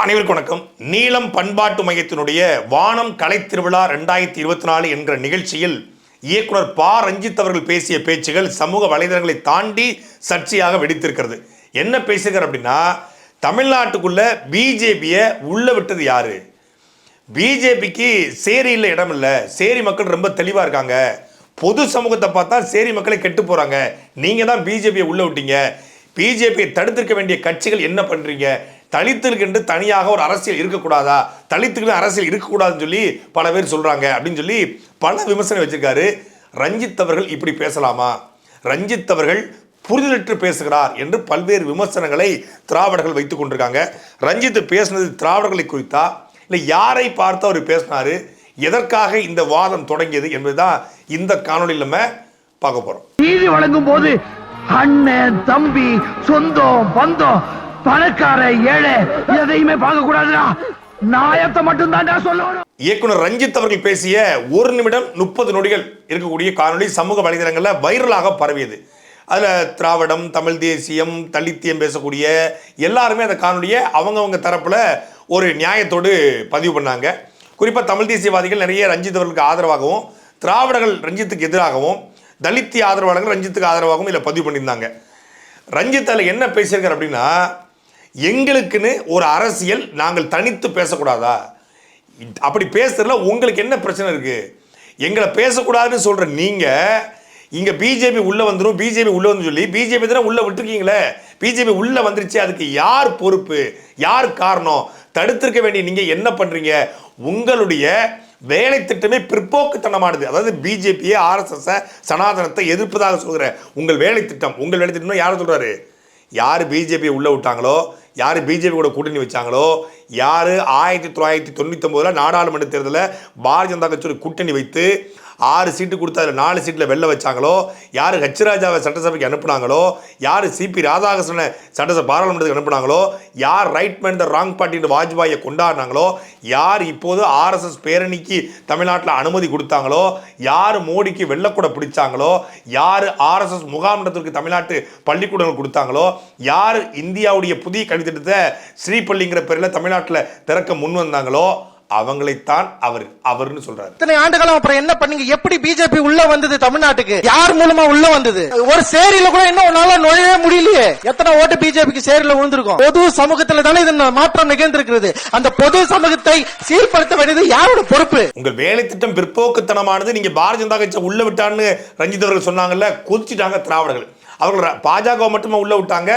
அனைவருக்கும் வணக்கம். நீளம் பண்பாட்டு மையத்தினுடைய வானம் கலை திருவிழா ரெண்டாயிரத்தி இருபத்தி நாலு என்ற நிகழ்ச்சியில் இயக்குனர் பா. ரஞ்சித் அவர்கள் பேசிய பேச்சுகள் சமூக வலைதளங்களை தாண்டி சர்ச்சையாக வெடித்திருக்கிறது. என்ன பேசுகிறார் அப்படின்னா தமிழ்நாட்டுக்குள்ள பிஜேபியை உள்ள விட்டது யாரு? பிஜேபிக்கு சேரியில் இடம் இல்லை. சேரி மக்கள் ரொம்ப தெளிவாக இருக்காங்க. பொது சமூகத்தை பார்த்தா சேரி மக்களை கெட்டு போகிறாங்க நீங்கள் தான் பிஜேபியை உள்ள விட்டீங்க. பிஜேபியை தடுத்திருக்க வேண்டிய கட்சிகள் என்ன பண்ணுறீங்க தலித்துக்கென்று தனியாக ஒரு அரசியல் இருக்கக்கூடாதா? தலித்துக்கு அரசியல் இருக்கக்கூடாதுன்னு சொல்லி பல பேர் சொல்கிறாங்க அப்படின்னு சொல்லி பல விமர்சனம் வச்சிருக்காரு. ரஞ்சித் அவர்கள் இப்படி பேசலாமா? ரஞ்சித் அவர்கள் புரிதலற்று பேசுகிறார் என்று பல்வேறு விமர்சனங்களை திராவிடர்கள் வைத்து கொண்டிருக்காங்க. ரஞ்சித் பேசுனது திராவிடர்களை குறித்தா? இல்லை யாரை பார்த்து அவர் பேசினார்? எதற்காக இந்த வாதம் தொடங்கியது என்பதுதான் இந்த காணொலியில் நம்ம பார்க்க போறோம். நீதி வழங்கும் போது அண்ணன் தம்பி சொந்தம் பந்தம் பணக்கார ஏழை எதையுமே பார்க்க கூடாதுடா நாயத்தை மட்டும் தான் சொல்லணும். இயக்குனர் ரஞ்சித் அவர்கள் பேசிய ஒரு நிமிடம் முப்பது நொடிகள் இருக்கக்கூடிய காணொளி சமூக வலைதளங்களில் வைரலாக பரவியது. அதில் திராவிடம் தமிழ் தேசியம் தலித்தியம் பேசக்கூடிய எல்லாருமே அந்த காணொலியை அவங்கவங்க தரப்பில் ஒரு நியாயத்தோடு பதிவு பண்ணாங்க. குறிப்பாக தமிழ் தேசியவாதிகள் நிறைய ரஞ்சித் அவர்களுக்கு ஆதரவாகவும் திராவிடர்கள் ரஞ்சித்துக்கு எதிராகவும் தலித்திய ஆதரவாளர்கள் ரஞ்சித்துக்கு ஆதரவாகவும் இதில் பதிவு பண்ணியிருந்தாங்க. ரஞ்சித் அதில் என்ன பேசியிருக்கார் அப்படின்னா எங்களுக்குன்னு ஒரு அரசியல் நாங்கள் தனித்து பேசக்கூடாதா? அப்படி பேசுறதுல உங்களுக்கு என்ன பிரச்சனை இருக்குது எங்களை பேசக்கூடாதுன்னு சொல்கிற நீங்கள் இங்கே பிஜேபி உள்ளே வந்துடும் பிஜேபி உள்ளே வந்து சொல்லி பிஜேபி தானே உள்ளே விட்டுருக்கீங்களே? பிஜேபி உள்ளே வந்துருச்சு அதுக்கு யார் பொறுப்பு? யார் காரணம்? தடுத்திருக்க வேண்டிய நீங்கள் என்ன பண்ணுறீங்க உங்களுடைய வேலை திட்டமே பிற்போக்குத்தனமானது. அதாவது பிஜேபியை ஆர்எஸ்எஸ் சனாதனத்தை எதிர்ப்பதாக சொல்கிற உங்கள் வேலை திட்டம். உங்கள் வேலை திட்டம்னு யார் சொல்கிறாரு யார் பிஜேபி உள்ளே விட்டாங்களோ யார் பிஜேபி கூட கூட்டணி வச்சாங்களோ யார் ஆயிரத்தி தொள்ளாயிரத்தி தொண்ணூற்றி தொண்ணூத்தொம்பதில் நாடாளுமன்ற தேர்தலில் பாரதிய ஜனதா கட்சியோட கூட்டணி வைத்து ஆறு சீட்டு கொடுத்து அதில் நாலு சீட்டில் வெளில வச்சாங்களோ? யார் ஹெச்ராஜாவை சட்டசபைக்கு அனுப்புனாங்களோ? யார் சிபி ராதாகிருஷ்ணனை சட்டசபை பாராளுமன்றத்துக்கு அனுப்புனாங்களோ? யார் ரைட் மேன் த ராங் பார்ட்டின்னு வாஜ்பாயை கொண்டாடினாங்களோ? யார் இப்போது ஆர்எஸ்எஸ் பேரணிக்கு தமிழ்நாட்டில் அனுமதி கொடுத்தாங்களோ? யார் மோடிக்கு வெள்ளக்கூட பிடிச்சாங்களோ? யார் ஆர்எஸ்எஸ் முகாமிடத்திற்கு தமிழ்நாட்டு பள்ளிக்கூடங்கள் கொடுத்தாங்களோ? யார் இந்தியாவுடைய புதிய கல்வித்திட்டத்தை ஸ்ரீபள்ளிங்கிற பேரில் தமிழ்நாட்டில் திறக்க முன் வந்தாங்களோ அவங்களைத்தான் அவர் அவர்னு சொல்றாரு. இத்தனை ஆண்டுகளும் அப்புறம் என்ன பண்ணீங்க? எப்படி பிஜேபி உள்ள வந்தது தமிழ்நாட்டுக்கு? யார் மூலமா உள்ள வந்தது? ஒரு சேரியில கூட இன்னும் உன்னால நுழையவே முடியலையே. எத்தனை ஓட்டு பிஜேபிக்கு சேரியில விழுந்திருக்கும்? பொது சமூகத்துல தானே இது மாற்றம் நிகழ்ந்திருக்கிறது. அந்த பொது சமூகத்தை சீர்படுத்த வேண்டியது யாரோட பொறுப்பு? உங்கள் வேலை திட்டம் பிற்போக்குத்தனமானது நீங்க பாரதிய ஜனதா கட்சி உள்ள விட்டான்னு ரஞ்சித் அவர்கள் சொன்னாங்கல்ல கொதிச்சிட்டாங்க திராவிடர்கள். அவர்கள் பாஜக மட்டுமா உள்ள விட்டாங்க?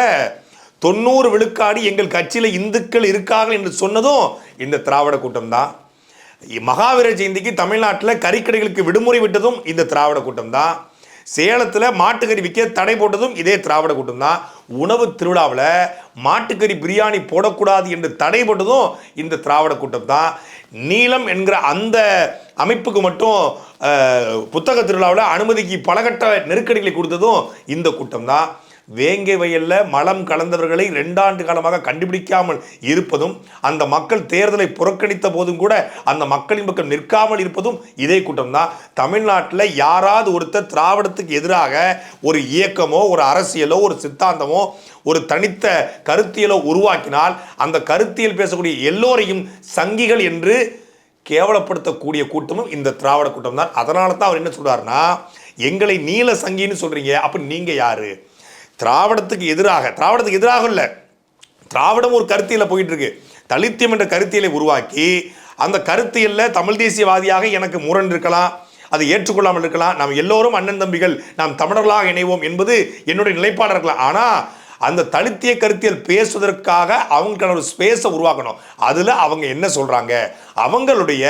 தொண்ணூறு விழுக்காடு எங்கள் கட்சியில் இந்துக்கள் இருக்கார்கள் என்று சொன்னதும் இந்த திராவிட கூட்டம் தான் மகாவீர ஜெயந்திக்கு தமிழ்நாட்டில் கறிக்கடைகளுக்கு விடுமுறை விட்டதும் இந்த திராவிட கூட்டம் தான் சேலத்தில் மாட்டுக்கறி விற்க தடை போட்டதும் இதே திராவிட கூட்டம் தான் உணவு திருவிழாவில் மாட்டுக்கறி பிரியாணி போடக்கூடாது என்று தடை போட்டதும் இந்த திராவிட கூட்டம் தான் நீலம் என்கிற அந்த அமைப்புக்கு மட்டும் புத்தக திருவிழாவில் அனுமதிக்கு பலகட்ட நெருக்கடிகளை கொடுத்ததும் இந்த கூட்டம் தான் வேங்கை வயலில் மலம் கலந்தவர்களை ரெண்டாண்டு காலமாக கண்டுபிடிக்காமல் இருப்பதும் அந்த மக்கள் தேர்தலை புறக்கணித்த போதும் கூட அந்த மக்களின் பக்கம் நிற்காமல் இருப்பதும் இதே கூட்டம் தான் தமிழ்நாட்டில் யாராவது ஒருத்தர் திராவிடத்துக்கு எதிராக ஒரு இயக்கமோ ஒரு அரசியலோ ஒரு சித்தாந்தமோ ஒரு தனித்த கருத்தியலோ உருவாக்கினால் அந்த கருத்தியல் பேசக்கூடிய எல்லோரையும் சங்கிகள் என்று கேவலப்படுத்தக்கூடிய கூட்டமும் இந்த திராவிட கூட்டம் தான் அதனால தான் அவர் என்ன சொல்கிறாருன்னா எங்களை நீல சங்கின்னு சொல்கிறீங்க அப்போ நீங்கள் யாரு? திராவிடத்துக்கு எதிராக திராவிடத்துக்கு எதிராக இல்லை. திராவிடம் ஒரு கருத்தியில் போயிட்டு இருக்கு தலித்தியம் என்ற கருத்தியலை உருவாக்கி அந்த கருத்தியலில் தமிழ் தேசியவாதியாக எனக்கு முரண் இருக்கலாம் அதை ஏற்றுக்கொள்ளாமல் இருக்கலாம். நாம் எல்லோரும் அண்ணன் தம்பிகள் நாம் தமிழர்களாக இணைவோம் என்பது என்னுடைய நிலைப்பாடாக இருக்கலாம். ஆனால் அந்த தலித்திய கருத்தியல் பேசுவதற்காக அவங்களுக்கான ஒரு ஸ்பேஸை உருவாக்கணும். அதில் அவங்க என்ன சொல்கிறாங்க அவங்களுடைய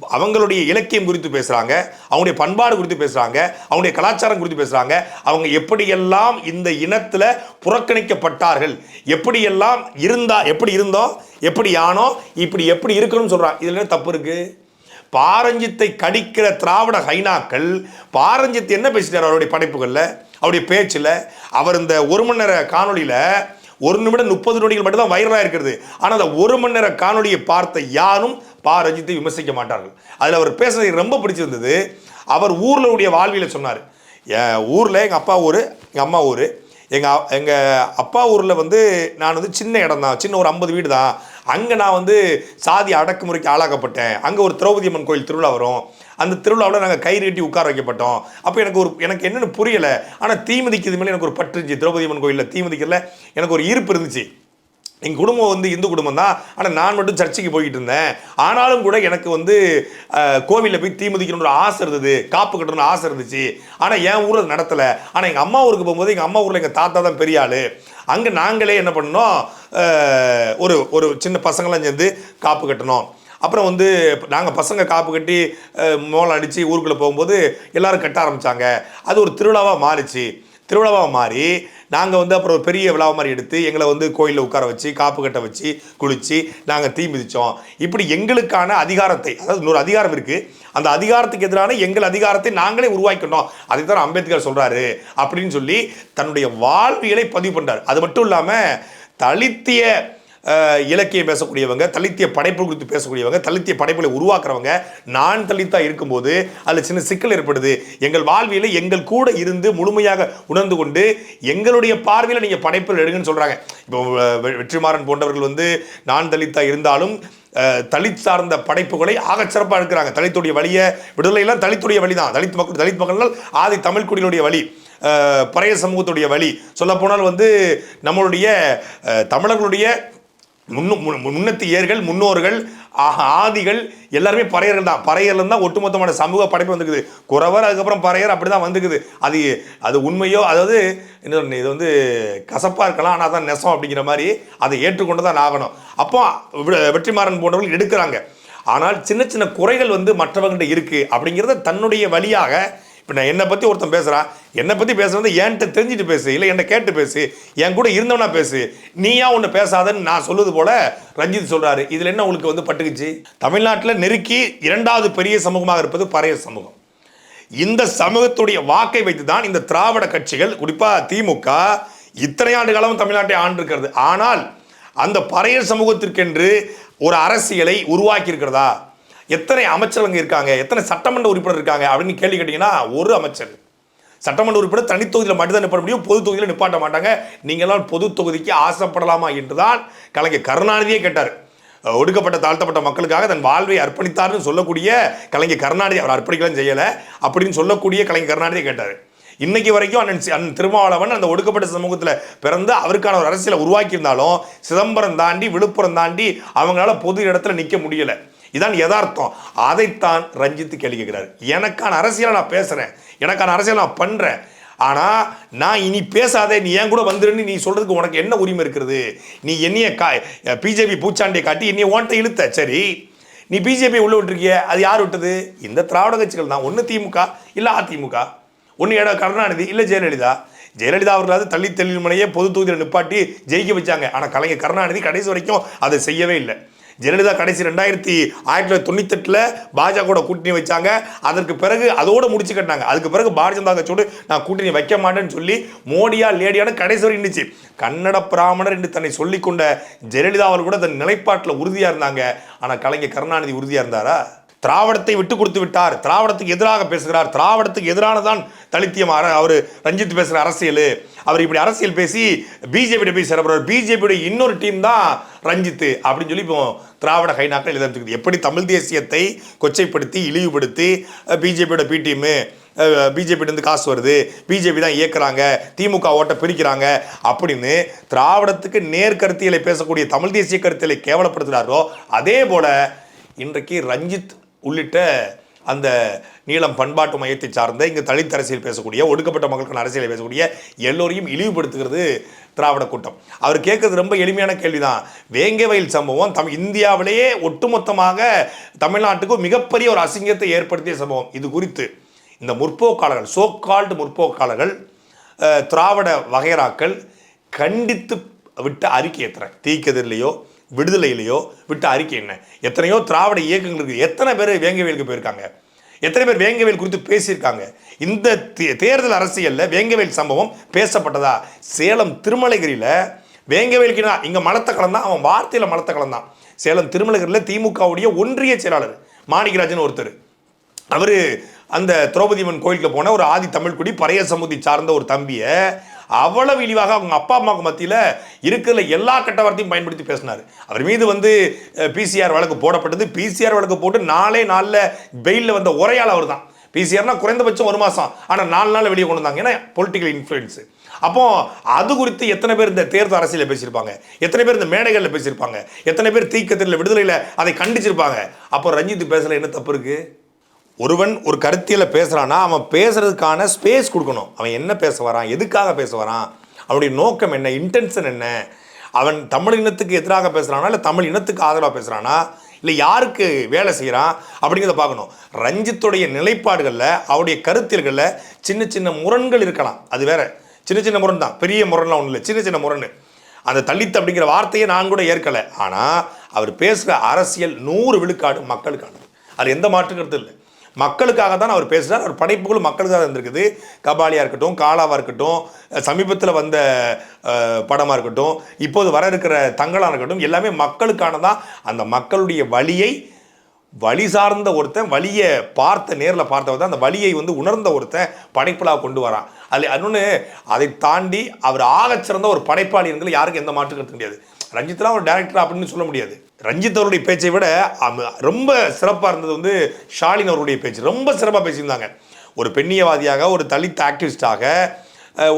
அவங்களுடைய இலக்கியம் குறித்து பேசுகிறாங்க அவங்களுடைய பண்பாடு குறித்து பேசுகிறாங்க அவங்களுடைய கலாச்சாரம் குறித்து பேசுகிறாங்க அவங்க எப்படியெல்லாம் இந்த இனத்தில் புறக்கணிக்கப்பட்டார்கள் எப்படியெல்லாம் இருந்தா எப்படி இருந்தோம் எப்படி ஆனோ இப்படி எப்படி இருக்கணும்னு சொல்கிறாங்க இதில் என்ன தப்பு இருக்குது பாரஞ்சித்தை கடிக்கிற திராவிட ஹைனாக்கள் பாரஞ்சித் என்ன பேசிட்டார் அவருடைய படைப்புகளில் அவருடைய பேச்சில்? அவர் இந்த ஒரு மணி நேர காணொளியில் ஒரு நிமிடம் முப்பது நொடிகள் மட்டும்தான் வைரலாக இருக்கிறது ஆனால் அந்த ஒரு மணி நேர காணொலியை பார்த்த யாரும் பா ரஞ்சித்தை விமர்சிக்க மாட்டார்கள். அதில் அவர் பேசுறது எனக்கு ரொம்ப பிடிச்சிருந்தது. அவர் ஊரில் உடைய வாழ்வியில் சொன்னார். என் ஊரில் எங்கள் அப்பா ஊர் எங்கள் அம்மா ஊர் எங்கள் எங்கள் அப்பா ஊரில் வந்து நான் வந்து சின்ன இடம் தான். சின்ன ஒரு ஐம்பது வீடு தான். அங்கே நான் வந்து சாதி அடக்குமுறைக்கு ஆளாக்கப்பட்டேன். அங்கே ஒரு திரௌபதி அம்மன் கோயில் திருவிழா வரும். அந்த திருவிழாவில் நாங்கள் கயிறு கட்டி உட்கார வைக்கப்பட்டோம். அப்போ எனக்கு ஒரு எனக்கு என்னென்னு புரியலை. ஆனால் தீமதிக்கு இது மேலே எனக்கு ஒரு பற்று இருந்துச்சு. திரௌபதி அம்மன் கோயிலில் தீமதிக்கிறதுல எனக்கு ஒரு ஈர்ப்பு இருந்துச்சு. எங்கள் குடும்பம் வந்து இந்து குடும்பம் தான். ஆனால் நான் மட்டும் சர்ச்சுக்கு போய்கிட்டு இருந்தேன். ஆனாலும் கூட எனக்கு வந்து கோவிலில் போய் தீமதிக்கணுன்ற ஆசை இருந்தது. காப்பு கட்டணும்னு ஆசை இருந்துச்சு. ஆனால் என் ஊரில் நடத்தலை. ஆனால் எங்கள் அம்மா ஊருக்கு போகும்போது எங்கள் அம்மா ஊரில் எங்கள் தாத்தா தான் பெரிய ஆள். அங்கே நாங்களே என்ன பண்ணோம் ஒரு ஒரு சின்ன பசங்களாம் சேர்ந்து காப்பு கட்டணும். அப்புறம் வந்து நாங்கள் பசங்க காப்பு கட்டி மோளம் அடித்து ஊருக்குள்ளே போகும்போது எல்லோரும் கட்ட ஆரம்பித்தாங்க அது ஒரு திருவிழாவாக மாறிச்சு. திருவிழாவாக மாறி நாங்கள் வந்து அப்புறம் ஒரு பெரிய விழா மாதிரி எடுத்து எங்களை வந்து கோயிலில் உட்கார வச்சு காப்பு கட்ட வச்சு குளித்து நாங்கள் தீ மிதித்தோம் இப்படி எங்களுக்கான அதிகாரத்தை அதாவது இன்னொரு அதிகாரம் இருக்குது அந்த அதிகாரத்துக்கு எதிரான எங்கள் அதிகாரத்தை நாங்களே உருவாக்கிட்டோம் அதை தான் அம்பேத்கர் சொல்கிறாரு அப்படின்னு சொல்லி தன்னுடைய வாழ்வியலை பதிவு பண்ணுறார் அது மட்டும் இல்லாமல் தலித்திய இலக்கியம் பேசக்கூடியவங்க தலித்திய படைப்பு குறித்து பேசக்கூடியவங்க தலித்திய படைப்புகளை உருவாக்குறவங்க நான் தலித்தா இருக்கும்போது அதில் சின்ன சிக்கல் ஏற்படுது. எங்கள் வாழ்வியலை எங்கள் கூட இருந்து முழுமையாக உணர்ந்து கொண்டு எங்களுடைய பார்வையில் நீங்கள் படைப்பில் எடுங்கன்னு சொல்கிறாங்க இப்போ வெ- வெற்றிமாறன் போன்றவர்கள் வந்து நான் தலித்தா இருந்தாலும் தலித் சார்ந்த படைப்புகளை ஆகச்சிறப்பாக இருக்கிறாங்க தலித்துடைய வழியை விடுதலையெல்லாம் தலித்துடைய வழி தான் தலித் மக்கள் தலித் மக்கள்னால் ஆதி தமிழ் குடியினுடைய வழி பறைய சமூகத்துடைய வழி. சொல்லப்போனால் வந்து நம்மளுடைய தமிழர்களுடைய முன்னத்து ஏர்கள் முன்னோர்கள் ஆதிகள் எல்லாருமே பறையர்கள் தான். பறையர்கள் தான் ஒட்டுமொத்தமான சமூக படைப்பு வந்துக்குது. குறவர் அதுக்கப்புறம் பறையர் அப்படி தான் வந்துக்குது. அது அது உண்மையோ அதாவது என்ன இது வந்து கசப்பாக இருக்கலாம் ஆனால் தான் நெசம் அப்படிங்கிற மாதிரி அதை ஏற்றுக்கொண்டு தான் ஆகணும். அப்போ வெற்றிமாறன் போன்றவர்கள் எடுக்கிறாங்க. ஆனால் சின்ன சின்ன குறைகள் வந்து மற்றவங்கள்ட்ட இருக்குது அப்படிங்கிறத தன்னுடைய வழியாக இப்போ நான் என்னை பற்றி ஒருத்தன் பேசுகிறான் என்னை பற்றி பேசுறது என்கிட்ட தெரிஞ்சுட்டு பேசு இல்லை என்னை கேட்டு பேசு என் கூட இருந்தவனா பேசு. நீயா ஒன்று பேசாதன்னு நான் சொல்லுது போல ரஞ்சித் சொல்கிறாரு இதில் என்ன உங்களுக்கு வந்து பட்டுக்குச்சு? தமிழ்நாட்டில் நெருக்கி இரண்டாவது பெரிய சமூகமாக இருப்பது பறைய சமூகம். இந்த சமூகத்துடைய வாக்கை வைத்து தான் இந்த திராவிட கட்சிகள் குறிப்பாக திமுக இத்தனை ஆண்டு காலம் தமிழ்நாட்டை ஆண்டிருக்கிறது. ஆனால் அந்த பறைய சமூகத்திற்கென்று ஒரு அரசியலை உருவாக்கி இருக்கிறதா எத்தனை அமைச்சரவங்க இருக்காங்க? எத்தனை சட்டமன்ற உறுப்பினர் இருக்காங்க? அப்படின்னு கேள்வி கேட்டிங்கன்னா ஒரு அமைச்சர். சட்டமன்ற உறுப்பினர் தனி தொகுதியில் மட்டும்தான் நிப்பாட முடியும். பொது தொகுதியில் நிப்பாட்ட மாட்டாங்க. நீங்களாம் பொது தொகுதிக்கு ஆசைப்படலாமா என்றுதான் கலைஞர் கருணாநிதியே கேட்டார். ஒடுக்கப்பட்ட தாழ்த்தப்பட்ட மக்களுக்காக தன் வாழ்வை அர்ப்பணித்தார்னு சொல்லக்கூடிய கலைஞர் கருணாநிதி அவர் அர்ப்பணிக்கலாம் செய்யலை. அப்படின்னு சொல்லக்கூடிய கலைஞர் கருணாநிதியை கேட்டார். இன்னைக்கு வரைக்கும் அண்ணன் அண்ணன் திருமாவளவன் அந்த ஒடுக்கப்பட்ட சமூகத்தில் பிறந்து அவருக்கான ஒரு அரசியலை உருவாக்கியிருந்தாலும் சிதம்பரம் தாண்டி விழுப்புரம் தாண்டி அவங்களால பொது இடத்துல நிற்க முடியலை. இதான் யதார்த்தம். அதைத்தான் ரஞ்சித்து கேள்வி கேட்கிறார் எனக்கான அரசியலை நான் பேசுகிறேன் எனக்கான அரசியலை நான் பண்ணுறேன் ஆனால் நான் இனி பேசாதே நீ ஏன் கூட வந்துருன்னு நீ சொல்கிறதுக்கு உனக்கு என்ன உரிமை இருக்கிறது? நீ என்னைய கா பிஜேபி பூச்சாண்டியை காட்டி என்னைய ஓன்ட்ட இழுத்த. சரி. நீ பிஜேபி உள்ள விட்டுருக்கிய அது யார் விட்டது? இந்த திராவிட கட்சிகள் தான். ஒன்று திமுக இல்லை அதிமுக. ஒன்று இட கருணாநிதி இல்லை ஜெயலலிதா. ஜெயலலிதா அவர்களாவது தள்ளி தெளிவுமனையே பொது தொகுதியில் நிப்பாட்டி ஜெயிக்க வச்சாங்க. ஆனால் கலைஞர் கருணாநிதி கடைசி வரைக்கும் அதை செய்யவே இல்லை. ஜெயலலிதா கடைசி ரெண்டாயிரத்தி ஆயிரத்தி தொள்ளாயிரத்தி தொண்ணூத்தெட்டில் பாஜக கூட்டணி வச்சாங்க. அதற்கு பிறகு அதோடு முடிச்சு கட்டினாங்க. அதுக்கு பிறகு பாரதிய ஜனதா கட்சியோடு நான் கூட்டணி வைக்க மாட்டேன்னு சொல்லி மோடியா லேடியான கடைசி வரை இருந்துச்சு கன்னட பிராமணர் என்று தன்னை சொல்லிக்கொண்ட ஜெயலலிதா அவர்கள் கூட தன் நிலைப்பாட்டில் உறுதியாக இருந்தாங்க. ஆனால் கலைஞர் கருணாநிதி உறுதியாக இருந்தாரா? திராவிடத்தை விட்டு கொடுத்து விட்டார். திராவிடத்துக்கு எதிராக பேசுகிறார். திராவிடத்துக்கு எதிரானதான் தலித்தியம் அவர் ரஞ்சித் பேசுகிற அரசியல். அவர் இப்படி அரசியல் பேசி பிஜேபியோட போய் சேரப்படுறார் பிஜேபியோட இன்னொரு டீம் தான் ரஞ்சித்து அப்படின்னு சொல்லி இப்போ திராவிட ஹைனாக்கள் எழுதிருக்குது எப்படி தமிழ் தேசியத்தை கொச்சைப்படுத்தி இழிவுபடுத்தி பிஜேபியோட பி டீமு பிஜேபியிலேருந்து காசு வருது பிஜேபி தான் இயக்குறாங்க திமுக ஓட்டை பிரிக்கிறாங்க அப்படின்னு திராவிடத்துக்கு நேர் கருத்தியலை பேசக்கூடிய தமிழ் தேசிய கருத்தியலை கேவலப்படுத்துகிறாரோ அதே போல இன்றைக்கு ரஞ்சித் உள்ளிட்ட அந்த நீளம் பண்பாட்டு மையத்தை சார்ந்த இங்கே தலித் அரசியல் பேசக்கூடிய ஒடுக்கப்பட்ட மக்களுக்கான அரசியலை பேசக்கூடிய எல்லோரையும் இழிவுபடுத்துகிறது திராவிட கூட்டம். அவர் கேட்கறது ரொம்ப எளிமையான கேள்விதான். வேங்கை வயல் சம்பவம் தம் இந்தியாவிலேயே ஒட்டுமொத்தமாக தமிழ்நாட்டுக்கு மிகப்பெரிய ஒரு அசிங்கத்தை ஏற்படுத்திய சம்பவம். இது குறித்து இந்த முற்போக்காளர்கள் சோக்கால்டு முற்போக்காளர்கள் திராவிட வகைராக்கள் கண்டித்து விட்ட அறிக்கை எத்தனை தீக்கதிர்லையோ விடுதலையிலையோ விட்ட அறிக்கை என்ன? எத்தனையோ திராவிட இயக்கங்கள் இருக்குது எத்தனை பேர் வேங்கவேலுக்கு போயிருக்காங்க? எத்தனை பேர் வேங்கவேல் குறித்து பேசியிருக்காங்க? இந்த தே- தேர்தல் அரசியலில் வேங்கவேல் சம்பவம் பேசப்பட்டதா? சேலம் திருமலைகிரியில் வேங்கவேலுக்கு நான் இங்கே மலத்த கலந்தான் அவன் வார்த்தையில் மலத்த கலந்தான் சேலம் திருமலைகிரியில் திமுகவுடைய ஒன்றிய செயலாளர் மாணிக்கராஜன் ஒருத்தர். அவர் அந்த திரௌபதி அம்மன் கோயிலுக்கு போன ஒரு ஆதி தமிழ்குடி பறைய சமூகத்தை சார்ந்த ஒரு தம்பியை அவ்வளவு இழிவாக அவங்க அப்பா அம்மாவுக்கு மத்தியில் இருக்கிற எல்லா கட்ட வார்த்தையும் பயன்படுத்தி பேசினார். அவர் மீது வந்து பிசிஆர் வழக்கு போடப்பட்டது. பிசிஆர் வழக்கு போட்டு நாளே நாளில் பெயிலில் வந்த உரையால் அவர் தான் பிசிஆர்னா குறைந்தபட்சம் ஒரு மாதம் ஆனால் நாலு நாள் வெளியே கொண்டு வந்தாங்க. ஏன்னா பொலிட்டிக்கல் இன்ஃப்ளூயன்ஸு அப்போ அது குறித்து எத்தனை பேர் இந்த தேர்தல் அரசியலில் பேசியிருப்பாங்க? எத்தனை பேர் இந்த மேடைகளில் பேசியிருப்பாங்க? எத்தனை பேர் தீக்கத்தில் விடுதலையில் அதை கண்டிச்சிருப்பாங்க? அப்போ ரஞ்சித் பேசல என்ன தப்பு இருக்குது ஒருவன் ஒரு கருத்தியில் பேசுகிறான்னா அவன் பேசுகிறதுக்கான ஸ்பேஸ் கொடுக்கணும். அவன் என்ன பேச வரான்? எதுக்காக பேச வரான்? அவனுடைய நோக்கம் என்ன? இன்டென்ஷன் என்ன? அவன் தமிழ் இனத்துக்கு எதிராக பேசுகிறானா இல்லை தமிழ் இனத்துக்கு ஆதரவாக பேசுகிறானா இல்லை யாருக்கு வேலை செய்கிறான் அப்படிங்கிறத பார்க்கணும். ரஞ்சித்துடைய நிலைப்பாடுகளில் அவருடைய கருத்தியல்களில் சின்ன சின்ன முரண்கள் இருக்கலாம். அது வேற. சின்ன சின்ன முரண் தான் பெரிய முரண்லாம் ஒன்றும் இல்லை சின்ன சின்ன முரண் அந்த தலித் அப்படிங்கிற வார்த்தையை நான் கூட ஏற்கலை. ஆனால் அவர் பேசுகிற அரசியல் நூறு விழுக்காடு மக்களுக்கானது. அது எந்த மாற்றுக்கிறது இல்லை. மக்களுக்காக தான் அவர் பேசுகிறார் அவர் படைப்புகளும் மக்களுக்காக இருந்திருக்குது. கபாலியாக இருக்கட்டும் காலாவாக இருக்கட்டும் சமீபத்தில் வந்த படமாக இருக்கட்டும் இப்போது வர இருக்கிற தங்களாக இருக்கட்டும் எல்லாமே மக்களுக்கானதான் அந்த மக்களுடைய வழியை வழி சார்ந்த ஒருத்தன் வழியை பார்த்த நேரில் பார்த்தவர் தான் அந்த வழியை வந்து உணர்ந்த ஒருத்தன் படைப்பலாக கொண்டு வரான். அதில் இன்னொன்று அதை தாண்டி அவர் ஆகச் சிறந்த ஒரு படைப்பாளி என்கிற யாருக்கும் எந்த மாற்று கருத்து கிடையாது. ரஞ்சித்லாம் ஒரு டேரக்டர் அப்படின்னு சொல்ல முடியாது. ரஞ்சித் அவருடைய பேச்சை விட ரொம்ப சிறப்பாக இருந்தது வந்து ஷாலின் அவருடைய பேச்சு. ரொம்ப சிறப்பாக பேசியிருந்தாங்க. ஒரு பெண்ணியவாதியாக ஒரு தலித் ஆக்டிவிஸ்டாக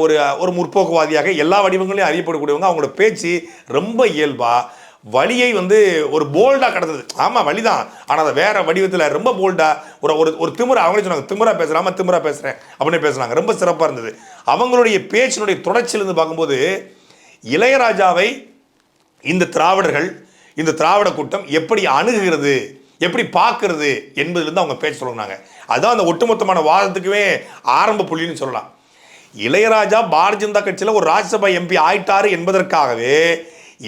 ஒரு ஒரு முற்போக்குவாதியாக எல்லா வடிவங்களையும் அறியப்படக்கூடியவங்க. அவங்களோட பேச்சு ரொம்ப இயல்பாக வழியை வந்து ஒரு போல்டாக கடந்தது. ஆமாம் வழிதான். ஆனால் அதை வேறு வடிவத்தில் ரொம்ப போல்டாக ஒரு ஒரு ஒரு திமுறை அவங்களே சொன்னாங்க திமுறா பேசுகிறேன் ஆமாம் பேசுகிறேன் அப்படின்னு பேசுனாங்க. ரொம்ப சிறப்பாக இருந்தது. அவங்களுடைய பேச்சினுடைய தொடர்ச்சியிலிருந்து பார்க்கும்போது இளையராஜாவை இந்த திராவிடர்கள் இந்த திராவிட கூட்டம் எப்படி அணுகுகிறது எப்படி பார்க்கறது என்பதிலிருந்து அவங்க பேச்சு சொல்லுனாங்க. அதுதான் அந்த ஒட்டுமொத்தமான வாதத்துக்குமே ஆரம்ப புள்ளின்னு சொல்லலாம். இளையராஜா பாரதிய ஜனதா கட்சியில் ஒரு ராஜ்யசபா எம்பி ஆயிட்டாரு என்பதற்காகவே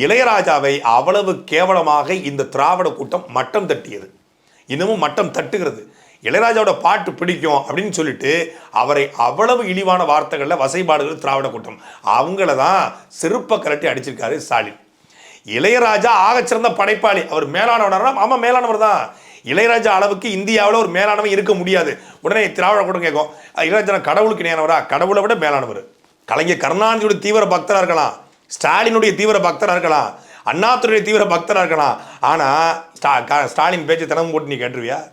இளையராஜாவை அவ்வளவு கேவலமாக இந்த திராவிட கூட்டம் மட்டம் தட்டியது. இன்னமும் மட்டம் தட்டுகிறது. இளையராஜாவோட பாட்டு பிடிக்கும் அப்படின்னு சொல்லிட்டு அவரை அவ்வளவு இழிவான வார்த்தைகளில் வசைபாடுகள் திராவிட கூட்டம். அவங்கள தான் செருப்ப கரட்டி அடிச்சிருக்காரு ஸ்டாலின். இளையராஜா ஆகச்சிறந்த படைப்பாளி. அவர் மேலானவனா ஆமாம் மேலானவர் தான். இளையராஜா அளவுக்கு இந்தியாவில் ஒரு மேலானவன் இருக்க முடியாது. உடனே திராவிட கூட கேட்கும் இளையராஜா கடவுளுக்கு நேரவரா கடவுளை விட மேலானவர். கலைஞர் கருணாநிதியோட தீவிர பக்தராக இருக்கலாம். ஸ்டாலினுடைய தீவிர பக்தராக இருக்கலாம். அண்ணாத்துறையுடைய தீவிர பக்தராக இருக்கலாம். ஆனால் ஸ்டா க- ஸ்டாலின் பேச்சு தினமும் போட்டு நீ கேட்டுருவியா?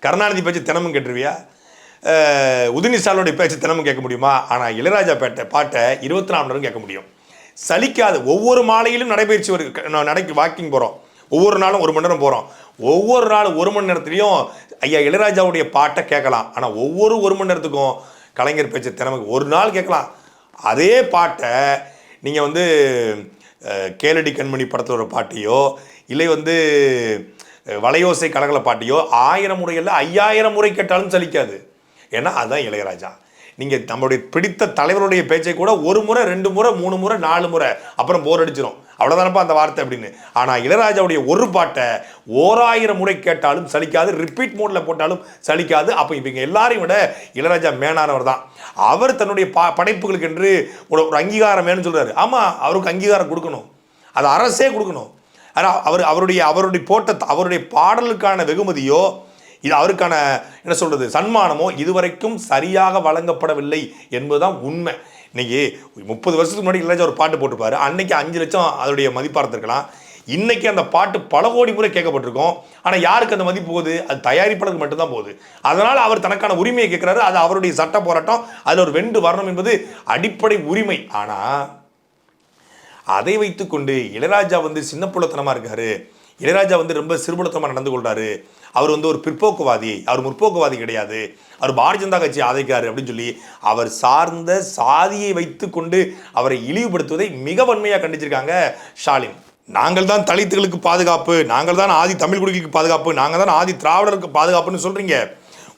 கருணாநிதி பேச்சு தினமும் கேட்டுருவியா? உதினி ஸ்டாலினுடைய பேச்சு தினமும் கேட்க முடியுமா? ஆனால் இளையராஜா பேட்டை பாட்டை இருபத்தி நாலு மணி நேரம் கேட்க முடியும். சலிக்காது. ஒவ்வொரு மாலையிலும் நடைபயிற்சி ஒரு நான் வாக்கிங் போகிறோம் ஒவ்வொரு நாளும் ஒரு மணி நேரம் போகிறோம் ஒவ்வொரு நாளும் ஒரு மணி நேரத்துலையும் ஐயா இளையராஜாவுடைய பாட்டை கேட்கலாம். ஆனால் ஒவ்வொரு ஒரு மணி நேரத்துக்கும் கலைஞர் பேச்சு திறமைக்கு ஒரு நாள் கேட்கலாம். அதே பாட்டை நீங்கள் வந்து கேளடி கண்மணி படத்தில் ஒரு பாட்டையோ இல்லை வந்து வளையோசை கலகல பாட்டையோ ஆயிரம் முறையில் ஐயாயிரம் முறை கேட்டாலும் சலிக்காது. ஏன்னா அதுதான் இளையராஜா. நீங்கள் நம்மளுடைய பிடித்த தலைவருடைய பேச்சை கூட ஒரு முறை ரெண்டு முறை மூணு முறை நாலு முறை அப்புறம் போர் அடிச்சிடும் அவ்வளோதானப்பா அந்த வார்த்தை அப்படின்னு. ஆனால் இளையராஜாவுடைய ஒரு பாட்டை ஓராயிரம் முறை கேட்டாலும் சலிக்காது ரிப்பீட் மோடில் போட்டாலும் சலிக்காது. அப்போ இவங்க எல்லாரையும் விட இளையராஜா மேனானவர் தான். அவர் தன்னுடைய பா படைப்புகளுக்கு என்று ஒரு ஒரு அங்கீகாரம் வேணும்னு சொல்கிறார் ஆமாம் அவருக்கு அங்கீகாரம் கொடுக்கணும். அது அரசே கொடுக்கணும். ஆனால் அவர் அவருடைய அவருடைய போட்ட அவருடைய பாடலுக்கான வெகுமதியோ இது அவருக்கான என்ன சொல்கிறது சன்மானமோ இதுவரைக்கும் சரியாக வழங்கப்படவில்லை என்பதுதான் உண்மை. இன்னைக்கு முப்பது வருஷத்துக்கு முன்னாடி இளையராஜா ஒரு பாட்டு போட்டிருப்பாரு. அன்னைக்கு அஞ்சு லட்சம் அதோடைய மதிப்பாக இருந்திருக்கலாம். இன்றைக்கி அந்த பாட்டு பல கோடி முறை கேட்கப்பட்டிருக்கும். ஆனால் யாருக்கு அந்த மதிப்பு போகுது? அது தயாரிப்பாளருக்கு மட்டும்தான் போகுது. அதனால் அவர் தனக்கான உரிமையை கேட்குறாரு. அது அவருடைய சட்ட போராட்டம். அதில் ஒரு வெண்டு வரணும் என்பது அடிப்படை உரிமை. ஆனால் அதை வைத்துக்கொண்டு இளையராஜா வந்து சின்ன புள்ளத்தனமாக இருக்காரு. இளையராஜா வந்து ரொம்ப சிறுபுலத்தனமாக நடந்து கொள்கிறாரு அவர் வந்து ஒரு பிற்போக்குவாதி. அவர் முற்போக்குவாதி கிடையாது. அவர் பாரதிய ஜனதா கட்சி ஆதரிக்கிறார் அப்படின்னு சொல்லி அவர் சார்ந்த சாதியை வைத்துக்கொண்டு அவரை இழிவுபடுத்துவதை மிக வன்மையாக கண்டிச்சிருக்காங்க ஸ்டாலின். நாங்கள் தான் தலித்துகளுக்கு பாதுகாப்பு நாங்கள் தான் ஆதி தமிழ் குடிகளுக்கு பாதுகாப்பு நாங்கள் தான் ஆதி திராவிடருக்கு பாதுகாப்புன்னு சொல்கிறீங்க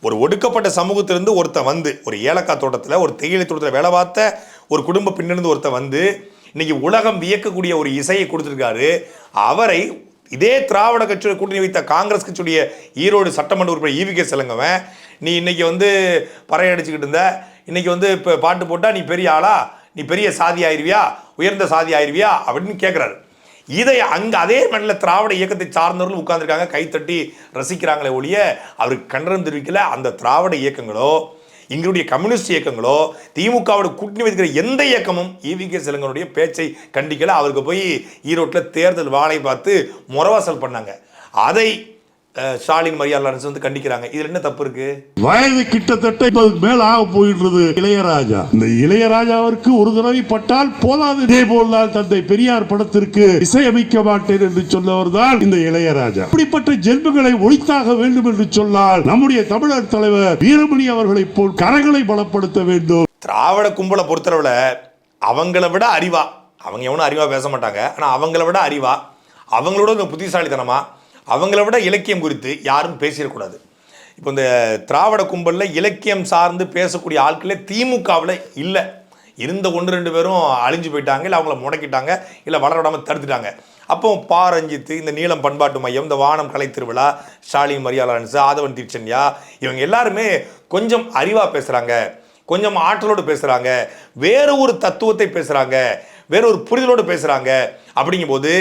ஒரு ஒடுக்கப்பட்ட சமூகத்திலிருந்து ஒருத்தன் வந்து ஒரு ஏலக்காய் தோட்டத்தில் ஒரு தேயிலை தோட்டத்தில் வேலை பார்த்த ஒரு குடும்ப பின்னிருந்து ஒருத்தன் வந்து இன்னைக்கு உலகம் வியக்கக்கூடிய ஒரு இசையை கொடுத்துருக்காரு. அவரை இதே திராவிட கட்சியோட கூட்டணி வைத்த காங்கிரஸ் கட்சியுடைய ஈரோடு சட்டமன்ற உறுப்பினர் ஈவி கே செலங்கவன் நீ இன்னைக்கு வந்து பறையடிச்சுக்கிட்டு இருந்த இன்னைக்கு வந்து இப்போ பாட்டு போட்டால் நீ பெரிய ஆளா நீ பெரிய சாதி ஆயிருவியா உயர்ந்த சாதி ஆயிருவியா அப்படின்னு கேட்குறாரு இதை அங்கே அதே மண்ணில் திராவிட இயக்கத்தை சார்ந்தவர்கள் உட்காந்துருக்காங்க கைத்தட்டி ரசிக்கிறாங்களே ஒழிய அவருக்கு கண்டனம் தெரிவிக்கல அந்த திராவிட இயக்கங்களோ எங்களுடைய கம்யூனிஸ்ட் இயக்கங்களோ திமுகவோட கூட்டணி வைக்கிற எந்த இயக்கமும் ஈவி கே. சிலங்கனுடைய பேச்சை கண்டிக்கல. அவருக்கு போய் ஈரோட்டில் தேர்தல் வாழை பார்த்து முறவாசல் பண்ணாங்க. அதை ஸ்டாலின் மரியாதை வந்து கண்டிக்கிறாங்க. இதுல என்ன தப்பு இருக்கு? வயது கிட்டத்தட்ட இப்போதுக்கு மேல ஆக போயிடுறது இளையராஜா. இந்த இளையராஜாவிற்கு ஒரு தடவை பட்டால் போதாது. இதே போல்தான் தந்தை பெரியார் படத்திற்கு இசையமைக்க மாட்டேன் என்று சொன்னவர் தான் இந்த இளையராஜா. இப்படிப்பட்ட ஜென்மங்களை ஒழித்தாக வேண்டும் என்று சொன்னால் நம்முடைய தமிழர் தலைவர் வீரமணி அவர்களைப் போல் கரங்களை பலப்படுத்த வேண்டும். திராவிட கும்பலை பொறுத்தளவில் அவங்கள விட அறிவா. அவங்க எவனும் அறிவா பேச மாட்டாங்க. ஆனால் அவங்கள விட அறிவா. அவங்களோட புத்திசாலித்தனமா அவங்கள விட இலக்கியம் குறித்து யாரும் பேசிடக்கூடாது. இப்போ இந்த திராவிட கும்பலில் இலக்கியம் சார்ந்து பேசக்கூடிய ஆட்களே திமுகவில் இல்லை. இருந்த ஒன்று ரெண்டு பேரும் அழிஞ்சு போயிட்டாங்க இல்லை அவங்கள முடக்கிட்டாங்க இல்லை வளர விடாம தடுத்துட்டாங்க. அப்போ பாரஞ்சித்து இந்த நீளம் பண்பாட்டு மையம் இந்த வானம் கலை திருவிழா ஸ்டாலின் மரியாளான்ஸ் ஆதவன் தீட்சன்யா இவங்க எல்லாருமே கொஞ்சம் அறிவாக பேசுகிறாங்க கொஞ்சம் ஆற்றலோடு பேசுகிறாங்க வேறு ஒரு தத்துவத்தை பேசுகிறாங்க வேற ஒரு புரிதலோடு பேசுகிறாங்க அப்படிங்கும்போது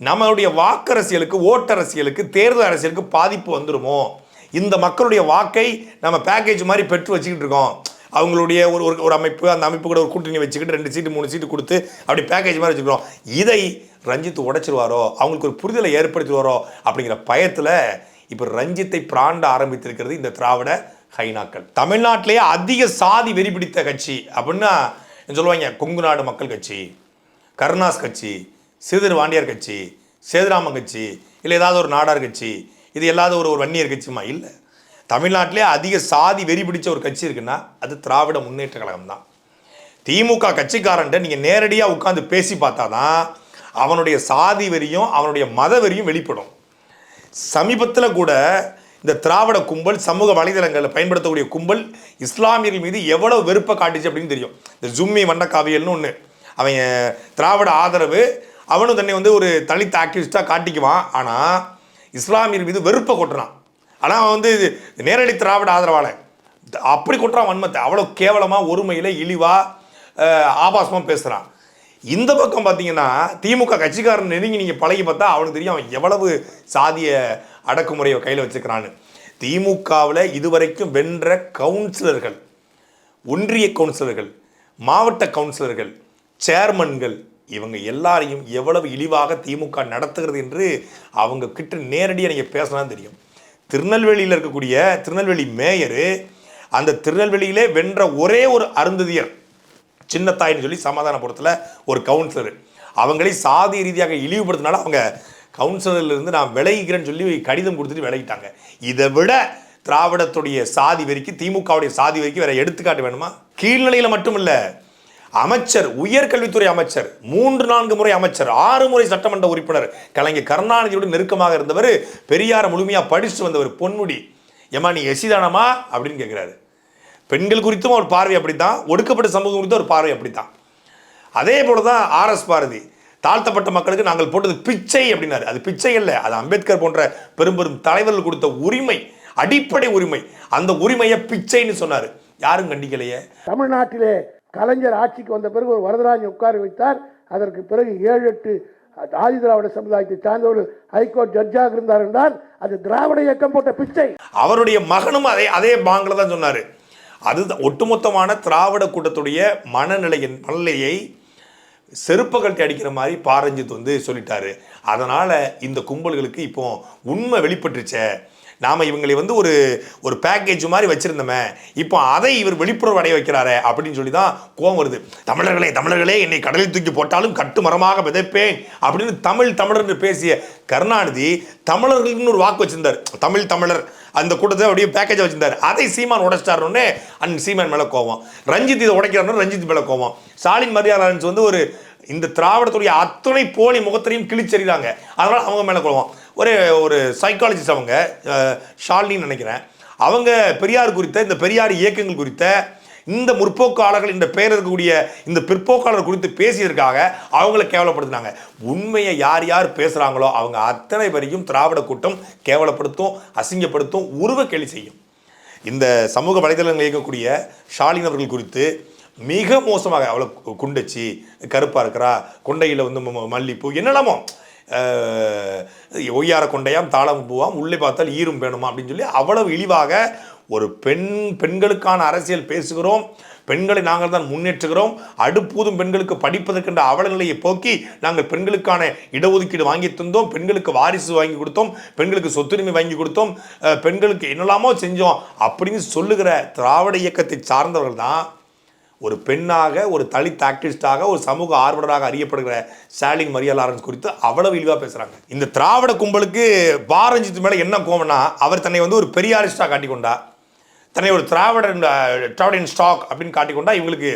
நம்மளுடைய வாக்கரசியலுக்கு ஓட்டரசியலுக்கு தேர்தல் அரசியலுக்கு பாதிப்பு வந்துடுமோ இந்த மக்களுடைய வாக்கை நம்ம பேக்கேஜ் மாதிரி பெற்று வச்சுக்கிட்டு இருக்கோம். அவங்களுடைய ஒரு ஒரு ஒரு அமைப்பு அந்த அமைப்பு கூட ஒரு கூட்டணி வச்சுக்கிட்டு ரெண்டு சீட்டு மூணு சீட்டு கொடுத்து அப்படி பேக்கேஜ் மாதிரி வச்சுக்கிறோம். இதை ரஞ்சித் உடைச்சிருவாரோ? அவங்களுக்கு ஒரு புரிதலை ஏற்படுத்திடுவாரோ அப்படிங்கிற பயத்தில் இப்போ ரஞ்சித்தை பிராண்ட ஆரம்பித்திருக்கிறது இந்த திராவிட ஹைனாக்கள். தமிழ்நாட்டிலேயே அதிக சாதி வெறி பிடித்த கட்சி அப்படின்னா சொல்லுவாங்க? கொங்கு நாடு மக்கள் கட்சி கருணாஸ் கட்சி சிறுதர் வாண்டியார் கட்சி சேதுராமன் கட்சி இல்லை ஏதாவது ஒரு நாடார் கட்சி இது எல்லாத ஒரு ஒரு வன்னியர் கட்சியுமா? இல்லை. தமிழ்நாட்டிலே அதிக சாதி வெறி பிடிச்ச ஒரு கட்சி இருக்குன்னா அது திராவிட முன்னேற்ற கழகம் தான் திமுக கட்சிக்காரன்ட்ட நீங்கள் நேரடியாக உட்காந்து பேசி பார்த்தா தான் அவனுடைய சாதி வெறியும் அவனுடைய மத வெறியும் வெளிப்படும். சமீபத்தில் கூட இந்த திராவிட கும்பல் சமூக வலைதளங்களில் பயன்படுத்தக்கூடிய கும்பல் இஸ்லாமியர்கள் மீது எவ்வளோ வெறுப்பை காட்டுச்சு அப்படின்னு தெரியும். இந்த ஜும்மி வண்ணக்காவியல்னு ஒன்று அவன் திராவிட ஆதரவு அவனும் தன்னை வந்து ஒரு தலித் ஆக்டிவிஸ்ட்டாக காட்டிக்குவான். ஆனால் இஸ்லாமியர் மீது வெறுப்பை கொட்டுறான். ஆனால் அவன் வந்து இது நேரடி திராவிட ஆதரவாளன். அப்படி கொட்டுறான் வன்மத்தை. அவ்வளோ கேவலமாக ஒருமையில் இழிவாக ஆபாசமாக பேசுகிறான் இந்த பக்கம் பார்த்தீங்கன்னா திமுக கட்சிக்காரன் நெருங்கி நீங்கள் பழகி பார்த்தா அவனுக்கு தெரியும் அவன் எவ்வளவு சாதிய அடக்குமுறையை கையில் வச்சுக்கிறான்னு திமுகவில் இதுவரைக்கும் வென்ற கவுன்சிலர்கள் ஒன்றிய கவுன்சிலர்கள் மாவட்ட கவுன்சிலர்கள் சேர்மன்கள் இவங்க எல்லாரையும் எவ்வளவு இழிவாக திமுக நடத்துகிறது என்று அவங்க கிட்ட நேரடியாக நீங்கள் பேசலாம் தெரியும். திருநெல்வேலியில் இருக்கக்கூடிய திருநெல்வேலி மேயரு அந்த திருநெல்வேலியிலே வென்ற ஒரே ஒரு அருந்ததியர் சின்னத்தாயின்னு சொல்லி சமாதானபுரத்தில் ஒரு கவுன்சிலர். அவங்களை சாதி ரீதியாக இழிவுபடுத்தினால அவங்க கவுன்சிலர்லேருந்து நான் விலகிக்கிறேன்னு சொல்லி கடிதம் கொடுத்துட்டு விலகிட்டாங்க. இதை விட திராவிடத்துடைய சாதி வரிக்கு திமுகவுடைய சாதி வரிக்கு வேற எடுத்துக்காட்டு வேணுமா? கீழ்நிலையில் மட்டும் இல்லை அமைச்சர் உயர்கல்வித்துறை அமைச்சர் மூன்று நான்கு முறை அமைச்சர் ஆறு முறை சட்டமன்ற உறுப்பினர் கலைஞர் கருணாநிதியோடு நெருக்கமாக இருந்தவர் பெரியாரை முழுமையா படிச்சுட்டு வந்தவர் பொன்முடி. ஏமா நீ எசிதானமா அப்படின்னு கேட்கிறாரு பெண்கள் குறித்தும் ஒரு பார்வை அப்படித்தான். ஒடுக்கப்பட்ட சமூகம் குறித்தும் ஒரு பார்வை அப்படித்தான். அதே போல தான் ஆர்எஸ் பாரதி. தாழ்த்தப்பட்ட மக்களுக்கு நாங்கள் போட்டது பிச்சை அப்படின்னாரு. அது பிச்சை இல்லை அது அம்பேத்கர் போன்ற பெரும் பெரும் தலைவர்கள் கொடுத்த உரிமை அடிப்படை உரிமை. அந்த உரிமையை பிச்சைன்னு சொன்னார். யாரும் கண்டிக்கலையே. தமிழ்நாட்டிலே கலைஞர் ஆட்சிக்கு வந்த பிறகு ஒரு வரதராஜன் உட்கார வைத்தார். அதற்கு பிறகு ஏழு எட்டு ஆதி திராவிட சமுதாயத்தை சார்ந்தவர்கள் ஹைகோர்ட் ஜட்ஜாக இருந்தார் என்றால் அது திராவிட இயக்கம் போட்ட பிச்சை. அவருடைய மகனும் அதே அதே பாங்கில் தான் சொன்னார். அது ஒட்டுமொத்தமான திராவிட கூட்டத்துடைய மனநிலையின் மனநிலையை செருப்பு கழட்டி அடிக்கிற மாதிரி பாரஞ்சித் வந்து சொல்லிட்டாரு. அதனால் இந்த கும்பல்களுக்கு இப்போ உண்மை வெளிப்பட்டுருச்சே. நாம் இவங்களை வந்து ஒரு ஒரு பேக்கேஜ் மாதிரி வச்சுருந்தோமே இப்போ அதை இவர் விழிப்புணர்வு அடைய வைக்கிறாரே அப்படின்னு சொல்லி தான் கோவம் வருது. தமிழர்களே தமிழர்களே என்னை கடலில் தூக்கி போட்டாலும் கட்டு மரமாக விதைப்பேன் அப்படின்னு தமிழ் தமிழர் என்று பேசிய கருணாநிதி தமிழர்களுக்குன்னு ஒரு வாக்கு வச்சிருந்தார். தமிழ் தமிழர் அந்த கூட்டத்தை அப்படியே பேக்கேஜை வச்சிருந்தார். அதை சீமான் உடைச்சிட்டாருன்னே அண்ட் சீமான் மேலே கோவம். ரஞ்சித் இதை உடைக்கிறாருன்னு ரஞ்சித் மேலே கோவம். ஸ்டாலின் மரியாதை வந்து ஒரு இந்த திராவிடத்துடைய அத்துணை போலி முகத்திலையும் கிழிச்செறிகிறாங்க. அதனால் அவங்க மேலே கோவம். ஒரு ஒரு சைக்காலஜிஸ்ட் அவங்க ஷாலினின்னு நினைக்கிறேன். அவங்க பெரியார் குறித்த இந்த பெரியார் இயக்கங்கள் குறித்த இந்த முற்போக்காளர்கள் இந்த பெயர் இருக்கக்கூடிய இந்த பிற்போக்காளர் குறித்து பேசியதற்காக அவங்கள கேவலப்படுத்தினாங்க. உண்மையை யார் யார் பேசுகிறாங்களோ அவங்க அத்தனை வரையும் திராவிட கூட்டம் கேவலப்படுத்தும் அசிங்கப்படுத்தும் உருவ கேலி செய்யும். இந்த சமூக வலைதளங்கள் இயக்கக்கூடிய ஷாலின் அவர்கள் குறித்து மிக மோசமாக அவளை குண்டச்சி கருப்பாக இருக்கிறா கொண்டையில் வந்து மல்லிப்பூ என்னெல்லாமோ ஒய்யார கொண்டையாம் தாளம் பூவாம் உள்ளே பார்த்தால் ஈரும் வேணுமா அப்படின்னு சொல்லி அவ்வளவு இழிவாக ஒரு பெண் பெண்களுக்கான அரசியல் பேசுகிறோம். பெண்களை நாங்கள் தான் முன்னேற்றுகிறோம். அடுப்பூதும் பெண்களுக்கு படிப்பதற்கென்ற அவல நிலையை போக்கி நாங்கள் பெண்களுக்கான இடஒதுக்கீடு வாங்கி தந்தோம். பெண்களுக்கு வாரிசு வாங்கி கொடுத்தோம். பெண்களுக்கு சொத்துரிமை வாங்கி கொடுத்தோம். பெண்களுக்கு என்னெல்லாமோ செஞ்சோம். அப்படின்னு சொல்லுகிற திராவிட இயக்கத்தை சார்ந்தவர்கள் தான் ஒரு பெண்ணாக ஒரு தலித் ஆக்டிவிஸ்டாக ஒரு சமூக ஆர்வலராக அறியப்படுகிற ஸ்டாலின் மரியா லாரன்ஸ் குறித்து அவ்வளவு இழிவாக பேசுகிறாங்க இந்த திராவிட கும்பலுக்கு பாரஞ்சித்து மேலே என்ன கோவம்னா அவர் தன்னை வந்து ஒரு பெரியாரிஸ்டாக காட்டிக்கொண்டா தன்னை ஒரு திராவிடன் திராவிடன் ஸ்டாக் அப்படின்னு காட்டிக்கொண்டா இவங்களுக்கு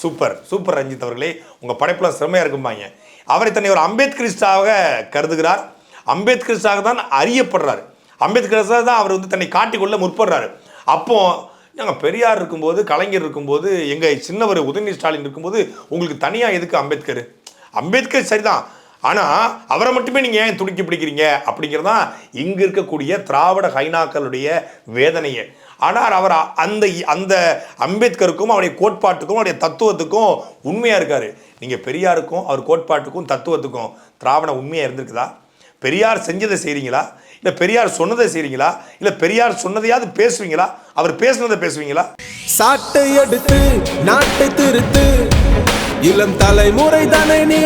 சூப்பர் சூப்பர் ரஞ்சித் அவர்களே உங்கள் படைப்பில் செம்மையாக இருக்கும்பாங்க. அவரை தன்னை ஒரு அம்பேத்கரிஸ்டாக கருதுகிறார். அம்பேத்கரிஸ்டாக தான் அறியப்படுறார். அம்பேத்கரிஸ்டாக தான் அவர் வந்து தன்னை காட்டிக்கொள்ள முற்படுறாரு. அப்போ நாங்கள் பெரியார் இருக்கும்போது கலைஞர் இருக்கும்போது எங்கள் சின்னவர் உதயநிதி ஸ்டாலின் இருக்கும்போது உங்களுக்கு தனியாக எதுக்கு அம்பேத்கர்? அம்பேத்கர் சரிதான். ஆனால் அவரை மட்டுமே நீங்கள் ஏன் துடுக்கி பிடிக்கிறீங்க? அப்படிங்கிறது தான் இங்கே இருக்கக்கூடிய திராவிட ஹைனாக்களுடைய வேதனையை. ஆனால் அவர் அந்த அந்த அம்பேத்கருக்கும் அவருடைய கோட்பாட்டுக்கும் அவருடைய தத்துவத்துக்கும் உண்மையாக இருக்காரு. நீங்கள் பெரியாருக்கும் அவர் கோட்பாட்டுக்கும் தத்துவத்துக்கும் திராவிட உண்மையாக இருந்திருக்குதா? பெரியார் செஞ்சதை செய்கிறீங்களா இல்லை பெரியார் சொன்னதை செய்கிறீங்களா இல்லை பெரியார் சொன்னதையாவது பேசுவீங்களா? அவர் பேசுனதை பேசுவீங்களா? சாட்டை எடுத்து நாட்டை திருத்து இளம் தலைமுறை தானே நீ